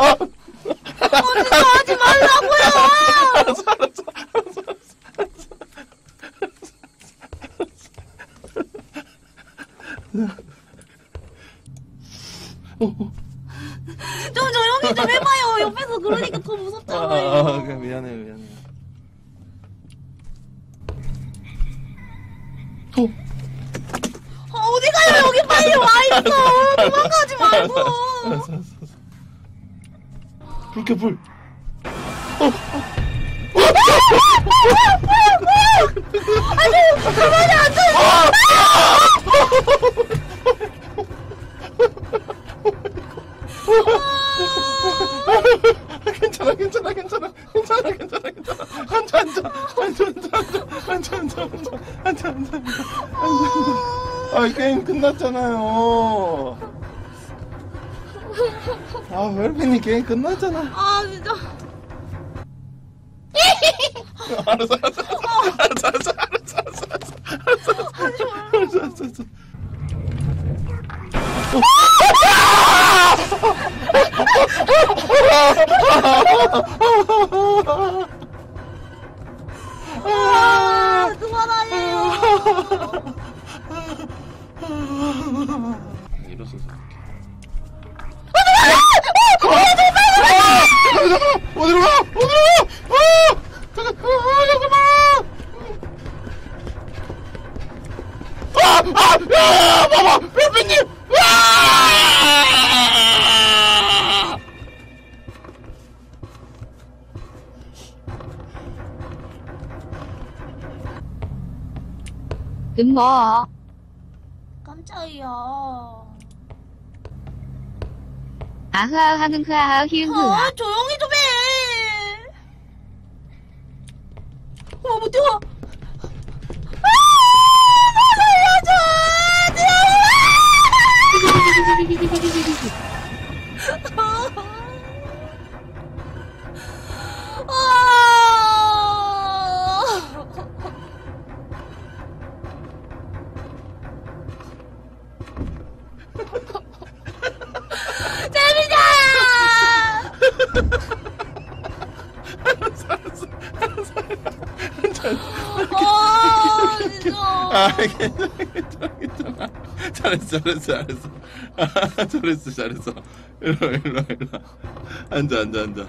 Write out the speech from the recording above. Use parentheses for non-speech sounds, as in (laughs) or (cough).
어디서 하지 말라고요! 알았어, 알았어, 알았어, 알았어. 좀 조용히 좀 해봐요. 옆에서 그러니까 더 아, 무섭잖아요. 아, 그래, 미안해, 미안해. 어, 아, 어디 가요? 여기 빨리 와 있어. 도망가지 말고. 알았어, (laughs) 알았어, 알았어. 불 켜, 불. 가만히 앉아. 괜찮아, 괜찮아, 괜찮아, 괜찮아, 괜찮아, 괜찮아. 앉아, 앉아, 앉아, 앉아, 앉아, 앉아, 앉아, 앉아, 앉아, 앉아. 아, 이 게임 끝났잖아요. 아, 웰빈이 게임 끝났잖아. 아 진짜. 알았어, 알았어, 알았어, 알았어, 알았어, 알았어, 알았어, 알았어, 알았어, 알았어. 아 그만하세요. 일어서서 어디로 가? 어디로 가? 아! 잠깐, 아, 잠깐만! 아! 아! 야! 봐봐! 뼈뼈님! 아! 뭐 깜짝이야. 아흐아 하는 흐아하 히응흐아 아 조용히 좀 해. 어, 못 뛰어. 아, 나 살려줘. 아. 아. 아. 잘했어, 잘했어, 잘했어. 아, 잘했어, 잘했어. 일로, 와, 일로, 와, 일로. 와. 앉아, 앉아, 앉아.